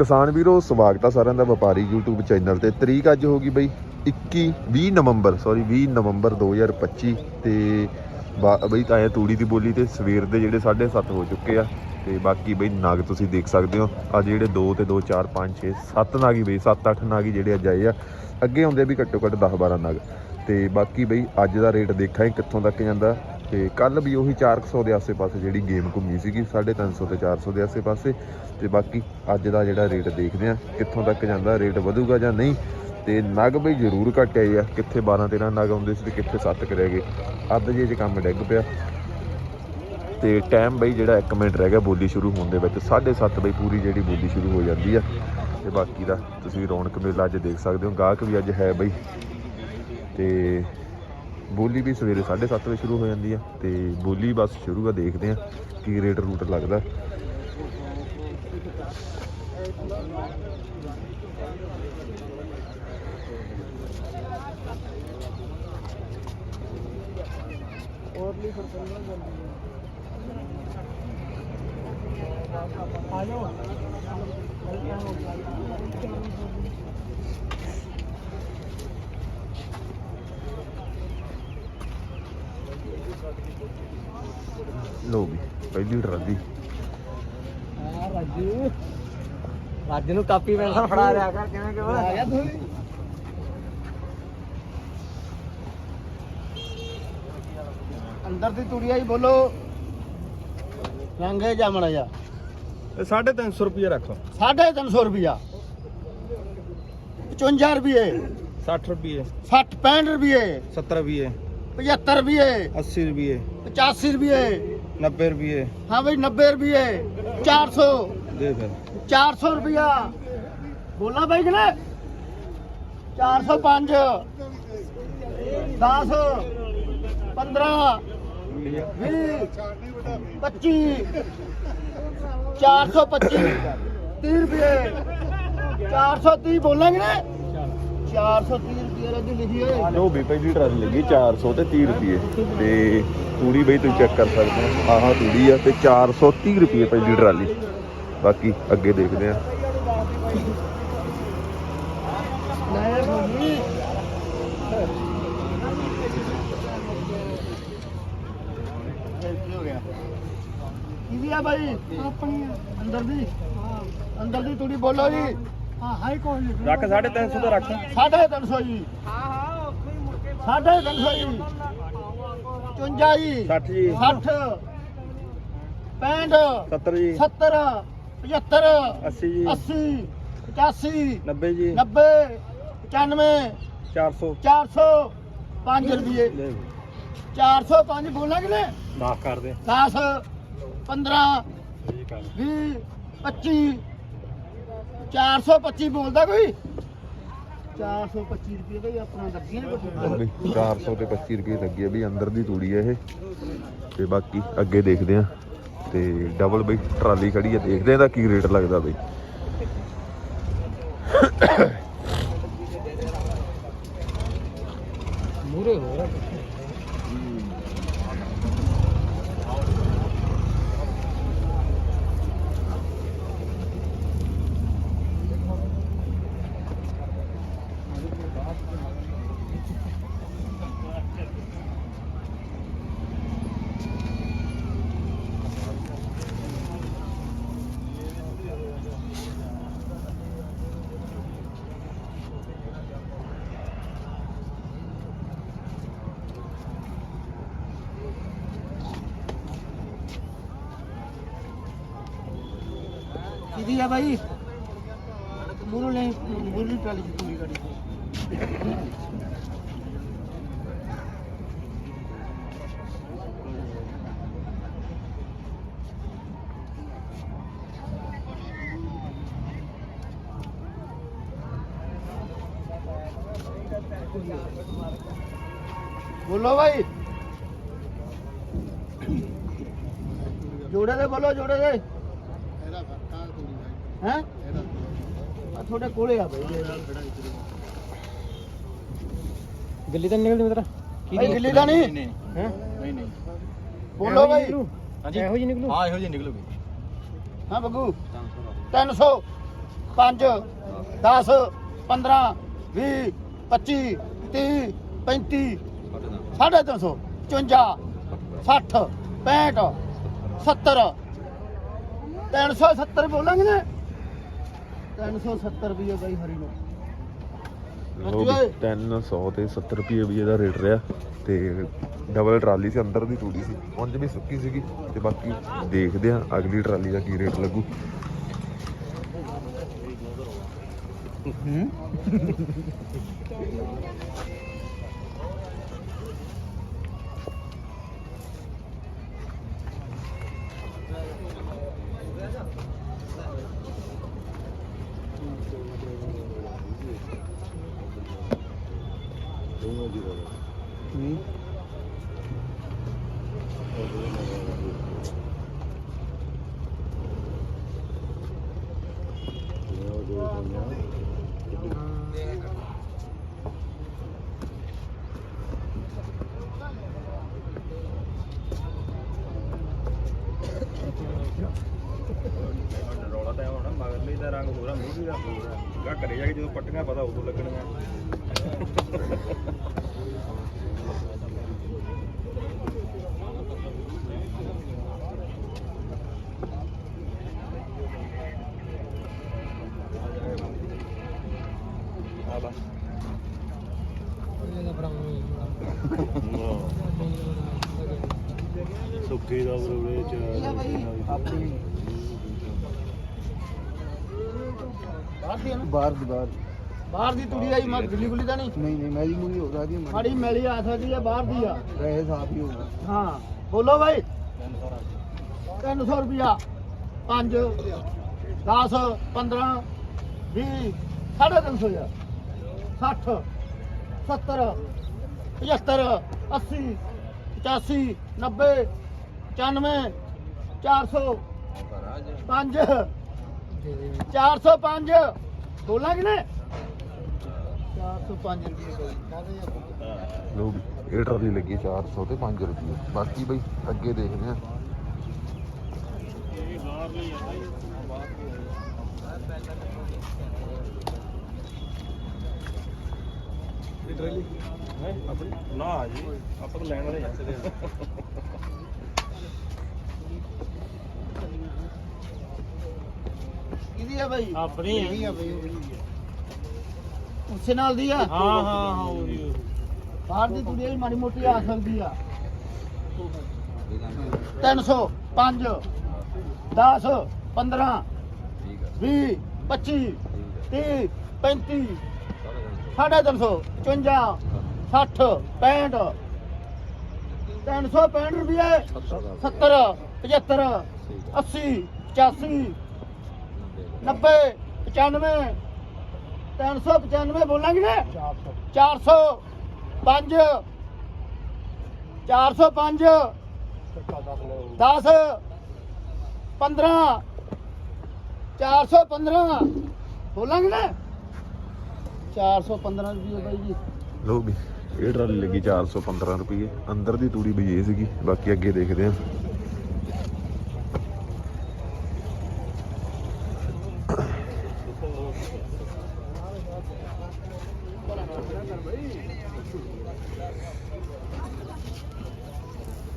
ਕਿਸਾਨ ਵੀਰੋ, ਸਵਾਗਤ ਆ ਸਾਰਿਆਂ ਦਾ ਵਪਾਰੀ YouTube ਚੈਨਲ ਤੇ। ਤਰੀਕ ਅੱਜ ਹੋ ਗਈ ਬਈ 21 20 ਨਵੰਬਰ ਸੌਰੀ 20 ਨਵੰਬਰ 2025 ਤੇ ਬਾ- ਬਈ ਤਾਂ ਇਹ ਤੂੜੀ ਦੀ ਬੋਲੀ ਤੇ ਸਵੇਰ ਦੇ ਜਿਹੜੇ 7:30 ਹੋ ਚੁੱਕੇ ਆ ਤੇ ਬਾਕੀ ਬਈ ਨਾਗ ਤੁਸੀਂ ਦੇਖ ਸਕਦੇ ਹੋ। ਅੱਜ ਜਿਹੜੇ 2 ਤੇ 2 4 5 6 7 ਨਾਗੀ ਬਈ 7 8 ਨਾਗੀ ਜਿਹੜੇ ਅੱਜ ਆਏ ਆ। ਅੱਗੇ ਆਉਂਦੇ ਵੀ ਘੱਟੋ ਘੱਟ 10 12 ਨਗ। ਤੇ ਬਾਕੀ ਬਈ ਅੱਜ ਦਾ ਰੇਟ ਦੇਖਾਂ ਕਿੱਥੋਂ ਤੱਕ ਜਾਂਦਾ। ਤੇ ਕੱਲ ਵੀ ਉਹੀ 400 ਦੇ ਆਸੇ-ਪਾਸੇ ਜਿਹੜੀ ਗੇਮ ਘੁੰਮੀ ਸੀਗੀ 350 ਤੇ 400 ਦੇ ਆਸੇ-ਪਾਸੇ। ਤੇ ਬਾਕੀ ਅੱਜ ਦਾ ਜਿਹੜਾ ਰੇਟ ਦੇਖਦੇ ਆ ਕਿੱਥੋਂ ਤੱਕ ਜਾਂਦਾ ਰੇਟ ਵਧੂਗਾ ਜਾਂ ਨਹੀਂ, ਤੇ ਨਗ ਬਈ ਜ਼ਰੂਰ ਘਟ ਆਏ ਆ। ਕਿੱਥੇ 12 13 ਨਗ ਆਉਂਦੇ ਸੀ ਤੇ ਕਿੱਥੇ 7 ਕੁ ਰਹਿ ਗਏ। ਅੱਧ ਜੇ ਚ ਕੰਮ ਡਿੱਗ ਪਿਆ। ਤੇ ਟਾਈਮ ਬਈ ਜਿਹੜਾ 1 ਮਿੰਟ ਰਹਿ ਗਿਆ ਬੋਲੀ ਸ਼ੁਰੂ ਹੋਣ ਦੇ ਵਿੱਚ 7:30 ਬਈ ਪੂਰੀ ਜਿਹੜੀ ਬੋਲੀ ਸ਼ੁਰੂ ਹੋ ਜਾਂਦੀ ਆ। ਤੇ ਬਾਕੀ ਦਾ ਤੁਸੀਂ ਰੌਣਕ ਮੇਲਾ ਅੱਜ ਦੇਖ ਸਕਦੇ ਹੋ। ਗਾਹਕ ਵੀ ਅੱਜ ਹੈ ਬਈ। ਤੇ ਬੋਲੀ ਵੀ ਸਵੇਰੇ 7:30 ਵਜੇ ਸ਼ੁਰੂ ਹੋ ਜਾਂਦੀ ਆ ਤੇ ਬੋਲੀ ਬਸ ਸ਼ੁਰੂ ਆ, ਦੇਖਦੇ ਆ ਕੀ ਰੇਟ ਰੂਟ ਲੱਗਦਾ। ਲੋ ਵੀ ਪਹਿਲੀ ਡਰਾਦੀ ਰਾਜੂ ਰਾਜੂ ਨੂੰ ਕਾਪੀ ਪੈਨਸਲ ਫੜਾ ਰਿਆ ਕਰ ਕਿਵੇਂ ਕਿਵੇਂ? ਆ ਗਿਆ ਤੂੰ ਅੰਦਰ ਦੀ ਤੁੜੀ ਆਈ ਬੋਲੋ। ਰੰਗੇ ਜਾਮਣਾ ਜਾ 350 ਰੁਪਏ ਰੱਖ 350 ਰੁਪਿਆ 55 ਰੁਪਏ 60 ਰੁਪਏ 60 65 ਰੁਪਏ 70 ਰੁਪਏ 75 ਰੁਪਏ। 80 ਰੁਪਏ। 85 ਰੁਪਏ। 90 ਰੁਪਏ। ਹਾਂ ਬਈ 90 ਰੁਪਏ। 400 ਦੇ ਫਿਰ 400 ਰੁਪਿਆ ਬੋਲਾ ਬਾਈ ਨਾ 405 10 15 20 25 425 30 ਰੁਪਏ। 430 ਬੋਲਾਂਗੇ ਨਾ 430 ਰੁਪਏ ਰੱਜ ਲਿਖੀ ਹੋਏ ਲੋ ਵੀ ਪਹਿਲੀ ਟਰਾਲੀ ਲੱਗੀ 400 ਤੇ 30 ਰੁਪਏ। ਤੇ ਤੂੜੀ ਬਈ ਤੁਸੀਂ ਚੈੱਕ ਕਰ ਸਕਦੇ ਹੋ। ਆਹ ਤੂੜੀ ਆ ਤੇ 430 ਰੁਪਏ ਪਹਿਲੀ ਟਰਾਲੀ। ਬਾਕੀ ਅੱਗੇ ਦੇਖਦੇ ਆ ਕੀ ਹੋ ਗਿਆ। ਕੀ ਆ ਬਾਈ ਆਪਣੀ ਅੰਦਰ ਦੀ। ਅੰਦਰ ਦੀ ਤੂੜੀ ਬੋਲੋ ਜੀ। ਹਾਂ ਹਾਈ ਕੋਈ ਨਹੀਂ ਰੱਖ 350 ਦਾ ਰੱਖ। ਸਾਢੇ ਤਿੰਨ ਸੌ ਜੀ। ਹਾਂ ਹਾਂ ਸਾਢੇ ਤਿੰਨ ਸੌ ਜੀ। 54 ਜੀ। 60 ਜੀ। 60 65 70 ਜੀ। 70 75 80 ਜੀ। 80 85 90 ਜੀ। 90 95 400 400 5 ਰੁਪਏ ਲੈ 405 ਬੋਲਾਂਗੇ ਨੇ ਮਾਫ ਕਰ ਦੇ। 10 15 ਠੀਕ ਆ 20 25 425 ਬੋਲਦਾ ਕੋਈ? 425 ਰੁਪਏ ਦਾ ਹੀ ਆਪਣਾ ਲੱਗੀਆਂ ਨੇ ਲਓ ਬਈ 400 ਤੇ 25 ਰੁਪਏ ਲੱਗੀ ਆ ਵੀ ਅੰਦਰ ਦੀ ਤੂੜੀ ਆ ਇਹ। ਤੇ ਬਾਕੀ ਅੱਗੇ ਦੇਖਦੇ ਆ। ਤੇ ਡਬਲ ਬਈ ਟਰਾਲੀ ਖੜੀ ਆ। ਦੇਖਦੇ ਆ ਇਹਦਾ ਕੀ ਰੇਟ ਲੱਗਦਾ ਬਈ। ਮੂਰੇ ਹੋ ਰਿਹਾ ਆ ਬਾਈ। ਮੂਰੋਂ ਲੈ ਮੂਰਲੀ ਟਰਾਲੀ ਚ ਪੂਰੀ ਗਾੜੀ। ਬੋਲੋ ਭਾਈ ਜੋੜੇ ਦੇ ਬੋਲੋ, ਜੋੜੇ ਦੇ। ਹੈ? ਆ ਤੁਹਾਡੇ ਕੋਲੇ ਆ ਬਈ। ਗੱਲੀ ਤਾਂ ਨਿਕਲਦੀ ਮੇਰਾ ਭਾਈ ਗਿੱਲੀ ਦਾ ਨਹੀਂ ਹੈ? ਨਹੀਂ ਨਹੀਂ। ਬੋਲੋ ਭਾਈ ਹਾਂਜੀ। ਇਹੋ ਜੀ ਨਿਕਲੂ? ਹਾਂ ਇਹੋ ਜਿਹੀ ਨਿਕਲੂਗੀ। ਹਾਂ ਬੱਗੂ 300 5 10 15 20 25 30 35 ਸਾਢੇ ਤਿੰਨ ਸੌ 54 60 65 70 370 ਬੋਲਾਂਗੇ ਨਾ? 370 ਰੁਪਏ ਬਾਈ ਹਰੀ ਨੂੰ। ਲੋ ਵੀ 300 ਤੇ 70 ਰੁਪਏ ਵੀ ਇਹਦਾ ਰੇਟ ਰਿਹਾ ਤੇ ਡਬਲ ਟਰਾਲੀ ਸੀ ਅੰਦਰ ਦੀ ਟੂੜੀ ਸੀ ਉਂਝ ਵੀ ਸੁੱਕੀ ਸੀਗੀ ਤੇ ਬਾਕੀ ਦੇਖਦੇ ਆ ਅਗਲੀ ਟਰਾਲੀ ਦਾ ਕੀ ਰੇਟ ਲੱਗੂ। 너무 어디가 응? Yeah. ਰੌਲਾ ਤਾਂ ਹੋਣਾ ਮਗਰਲੀ ਦਾ ਰੰਗ ਹੋਰਾ ਮੂੰਹ ਦਾ ਹੋਰਾ ਗਾ ਘਰੇ ਜਾ ਕੇ ਜਦੋਂ ਪੱਟੀਆਂ ਪਤਾ ਉਦੋਂ ਲੱਗਣੀਆਂ। ਆ ਬਸ। ਸੁੱਕੀ ਦਾ ਬਰੋੜੇ ਚ ਆਪਣੀ ਬਾਹਰ ਦੀ ਹੈ ਨਾ ਬਾਹਰ ਦੀ। ਬਾਹਰ ਬਾਹਰ ਦੀ ਤੁੜੀ ਆਈ ਮੈਂ ਦਿੱਲੀ ਗੁੱਲੀ ਤਾਂ ਨਹੀਂ? ਨਹੀਂ ਨਹੀਂ ਮੈਰੀ ਮੂਰੀ ਹੋ ਸਕਦੀ ਹੈ ਮਾੜੀ ਮੈਲੀ। ਆ ਸਕਦੀ ਹੈ ਬਾਹਰ ਦੀ ਆ। ਰਹੇ ਸਾਫ਼ ਹੀ ਹੋਊਗਾ ਹਾਂ ਬੋਲੋ ਬਾਈ। 300 ਰੁਪਿਆ 5 10 15 20 350 ਯਾਰ 60 70 75 80 85 90 95 400 5 405 ਬੋਲਾਂ ਕਿ ਨੇ 405 ਰੁਪਏ ਲੋ ਇਹ ਟਰਾਲੀ ਲੱਗੀ 400 ਤੇ 5 ਰੁਪਏ। ਬਾਕੀ ਬਈ, ਅੱਗੇ ਦੇਖਦੇ ਆ ਹੈ ਆਪਣੀ ਨਾ ਜੀ ਆਪਾਂ ਤਾਂ ਲੈਣ ਵਾਲੇ ਆ। ਕਿਹਦੀ ਆ ਬਾਈ? ਆਪਣੀ ਨਹੀਂ ਆ ਬਈ ਉਸੇ ਨਾਲ ਦੀ ਆ? ਹਾਂ ਹਾਂ ਹਾਂ ਉਹੀ ਬਾਹਰ ਦੀ ਕੁੜੀ ਵੀ ਮਾੜੀ ਮੋਟੀ ਆ ਸਕਦੀ ਆ। 300 5 10 15 20 25 30 35 ਸਾਢੇ 300 55 60 65 365 ਰੁਪਏ 70 75 80 85 90 95 395 ਬੋਲਾਂਗੇ ਨਾ 400 5 405 10 15 415 ਬੋਲਾਂਗੇ ਨਾ 415 ਰੁਪਏ ਬਾਈ ਜੀ। ਲੋ ਵੀ ਇਹ ਟਰਾਲੀ ਲੱਗੀ 415 ਰੁਪਏ। ਅੰਦਰ ਦੀ ਤੂੜੀ ਬਈ ਇਹ ਸੀਗੀ ਬਾਕੀ ਅੱਗੇ ਦੇਖਦੇ ਆ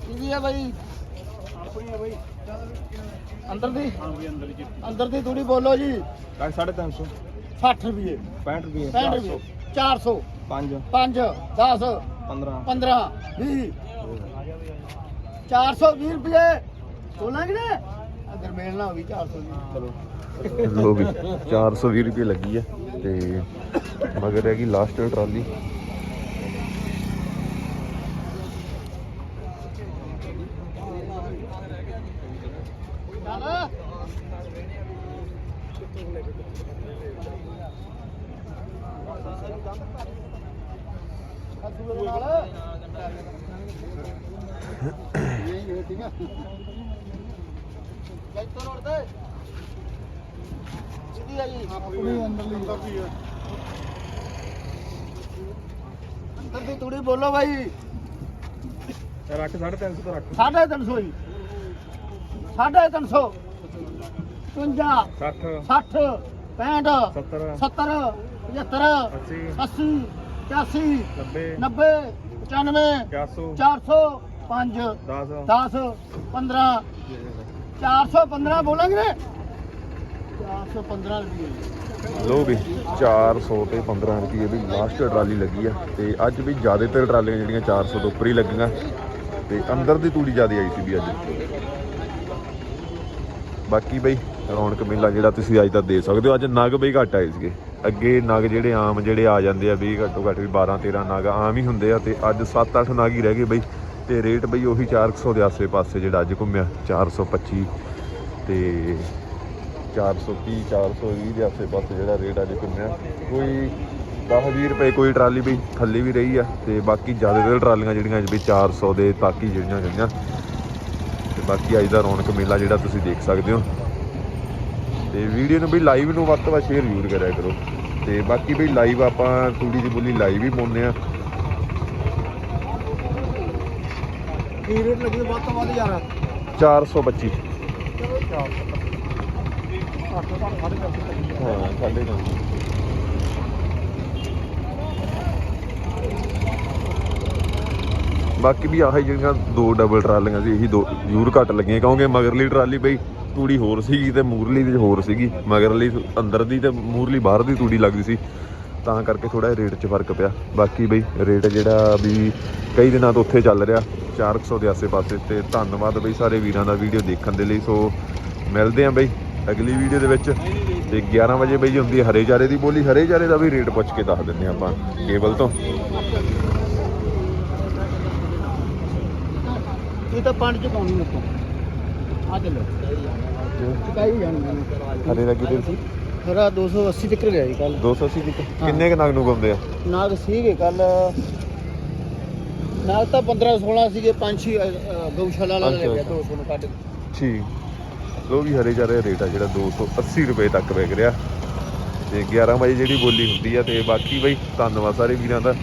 ਕਿਹਦੀ ਆ ਬਾਈ? ਆਪਣੀ ਆ ਬਈ ਅੰਦਰ ਦੀ? ਹਾਂ ਵੀ ਅੰਦਰ ਜੀ ਅੰਦਰ ਦੀ ਥੋੜੀ ਬੋਲੋ ਜੀ। ਕਾਹ 350 60 ਰੁਪਏ। 65 ਰੁਪਏ 65 ਰੁਪਏ। 400 5 5 10 15 15 20 420 ਰੁਪਏ। ਬੋਲਾਂਗੇ ਨਾ ਅਗਰ ਮਿਲਣਾ ਹੋਗੀ 400 ਦੀ ਚਲੋ। ਲੋ ਵੀ 420 ਰੁਪਏ ਲੱਗੀ ਹੈ ਤੇ ਮਗਰ ਹੈਗੀ ਲਾਸਟ ਟਰਾਲੀ ਚੱਲ ਅਸੂਲ ਨਾਲ ਇਹ ਇਹ ਠੀਕ ਆ ਕਿੱਥੋਂ ਰੋਡ ਤੇ। ਸਿੱਧੀ ਆ ਜੀ। ਆਪਣੀ ਅੰਦਰਲੀ ਅੰਦਰ ਦੀ ਤੂੜੀ ਬੋਲੋ ਬਾਈ। ਰੱਖ 350 ਤੋਂ ਰੱਖ। ਸਾਢੇ ਤਿੰਨ ਸੌ ਜੀ। ਸਾਢੇ ਤਿੰਨ ਸੌ। 55 60 60 65 70 70 75 80 80 81 90 90 95 400 400 5 10 10 15 415 ਬੋਲਾਂਗੇ 415 ਰੁਪਏ। ਲੋ ਵੀ 400 ਤੇ 15 ਰੁਪਏ ਵੀ ਲਾਸਟ ਟਰਾਲੀ ਲੱਗੀ ਆ ਤੇ ਅੱਜ ਵੀ ਜ਼ਿਆਦਾਤਰ ਟਰਾਲੀਆਂ ਜਿਹੜੀਆਂ 400 ਤੋਂ ਉੱਪਰ ਹੀ ਲੱਗੀਆਂ ਤੇ ਅੰਦਰ ਦੀ ਤੂੜੀ ਜ਼ਿਆਦਾ ਆਈ ਸੀ ਵੀ ਅੱਜ। ਬਾਕੀ ਬਈ, ਰੌਣਕ ਮੇਲਾ ਜਿਹੜਾ ਤੁਸੀਂ ਅੱਜ ਤਾਂ ਦੇ ਸਕਦੇ ਹੋ, ਅੱਜ ਨਗ ਬਈ ਘੱਟ ਆਏ ਸੀਗੇ। ਅੱਗੇ ਨਗ ਜਿਹੜੇ ਆਮ ਜਿਹੜੇ ਆ ਜਾਂਦੇ ਆ, ਵੀ ਘੱਟੋ ਘੱਟ ਵੀ 12 13 ਨਗ ਆਮ ਹੀ ਹੁੰਦੇ ਆ ਤੇ ਅੱਜ 7-8 ਨਗ ਹੀ ਰਹਿ ਗਏ ਬਈ। ਤੇ ਰੇਟ ਬਈ ਉਹੀ 400 ਦੇ ਆਸੇ-ਪਾਸੇ ਜਿਹੜਾ ਅੱਜ ਘੁੰਮਿਆ 425 ਤੇ 430 420 ਦੇ ਆਸੇ-ਪਾਸੇ ਜਿਹੜਾ ਰੇਟ ਅੱਜ ਘੁੰਮਿਆ। ਕੋਈ 10-20 ਰੁਪਏ ਕੋਈ ਟਰਾਲੀ ਵੀ ਥੱਲੇ ਵੀ ਰਹੀ ਆ ਤੇ ਬਾਕੀ ਜ਼ਿਆਦਾਤਰ ਟਰਾਲੀਆਂ ਜਿਹੜੀਆਂ ਅੱਜ ਵੀ 400 ਦੇ ਤੱਕ ਹੀ ਜਿਹੜੀਆਂ ਗਈਆਂ। ਤੇ ਬਾਕੀ ਅੱਜ ਦਾ ਰੌਣਕ ਮੇਲਾ ਜਿਹੜਾ ਤੁਸੀਂ ਦੇਖ ਸਕਦੇ ਹੋ। ਤੇ ਵੀਡੀਓ ਨੂੰ ਵੀ ਲਾਈਵ ਨੂੰ ਵੱਧ ਤੋਂ ਵੱਧ ਸ਼ੇਅਰ ਜ਼ਰੂਰ ਕਰਿਆ ਕਰੋ। ਤੇ ਬਾਕੀ ਵੀ ਲਾਈਵ ਆਪਾਂ ਤੂੜੀ ਦੀ ਬੋਲੀ ਲਾਈਵ ਹੀ ਪਾਉਂਦੇ ਆ ਕੀ ਰੇਟ ਲੱਗੀ ਵੱਧ ਤੋਂ ਵੱਧ ਯਾਰ। 425 ਹਾਂ ਸਾਡੇ ਨਾਲ ਬਾਕੀ ਵੀ ਆਹੀ ਜਿਹੜੀਆਂ ਦੋ ਡਬਲ ਟਰਾਲੀਆਂ ਸੀ, ਇਹੀ ਦੋ ਜ਼ਰੂਰ ਘੱਟ ਲੱਗੀਆਂ, ਕਿਉਂਕਿ ਮਗਰਲੀ ਟਰਾਲੀ ਬਈ ਤੂੜੀ ਹੋਰ ਸੀਗੀ ਤੇ ਮੂਰਲੀ ਦੀ ਹੋਰ ਸੀਗੀ। ਮਗਰਲੀ ਅੰਦਰ ਦੀ ਤੇ ਮੂਰਲੀ ਬਾਹਰ ਦੀ ਤੂੜੀ ਲੱਗਦੀ ਸੀ। ਤਾਂ ਕਰਕੇ ਥੋੜਾ ਰੇਟ 'ਚ ਫ਼ਰਕ ਪਿਆ। ਬਾਕੀ ਬਈ ਰੇਟ ਜਿਹੜਾ ਵੀ ਕਈ ਦਿਨਾਂ ਤੋਂ ਉੱਥੇ ਚੱਲ ਰਿਹਾ 400 ਦੇ ਆਸੇ-ਪਾਸੇ ਤੇ ਧੰਨਵਾਦ ਬਈ ਸਾਰੇ ਵੀਰਾਂ ਦਾ ਵੀਡੀਓ ਦੇਖਣ ਦੇ ਲਈ। ਸੋ ਮਿਲਦੇ ਆਂ ਬਈ ਅਗਲੀ ਵੀਡੀਓ ਦੇ ਵਿੱਚ। ਤੇ 11 ਵਜੇ ਬਈ ਹੁੰਦੀ ਹੈ ਹਰੇ ਚਾਰੇ ਦੀ ਬੋਲੀ। ਹਰੇ ਚਾਰੇ ਦਾ ਵੀ ਰੇਟ ਪੁੱਛ ਕੇ ਦੱਸ ਦਿੰਦੇ ਹਾਂ ਆਪਾਂ ਕੇਬਲ ਤੋਂ। ਇਹ ਤਾਂ ਪੰਜ ਚ ਪਾਉਣੀ ਉੱਤੋਂ ਆ ਚੱਲੋ। ਚੁਕਾਈ ਜਾਣੀ ਹਰੇ ਦਾ ਕੀ ਸੀ? ਖਰਾ 280 ਤੱਕ ਗਿਆ ਜੀ ਕੱਲ 280 ਦੀ ਕਿੰਨੇ ਕ ਨਗ ਨੂੰ ਗਾਉਂਦੇ ਆ? ਨਾਗ ਸੀਗੇ ਕੱਲ ਨਾਗ ਤਾਂ 15 16 ਸੀਗੇ ਗਊਸ਼ਾਲਾ ਵਾਲਾ ਅੱਛਾ, ਲੱਗਿਆ ਅੱਛਾ। 200 ਨੂੰ ਕੱਢ ਠੀਕ। ਲੋ ਵੀ ਹਰੇ ਚਾਰੇ ਰੇਟ ਆ ਜਿਹੜਾ 280 ਰੁਪਏ ਤੱਕ ਵਿਕ ਰਿਹਾ। ਤੇ 11 ਵਜੇ ਜਿਹੜੀ ਬੋਲੀ ਹੁੰਦੀ ਆ ਤੇ ਬਾਕੀ ਬਈ ਧੰਨਵਾਦ ਸਾਰੇ ਵੀਰਾਂ ਦਾ।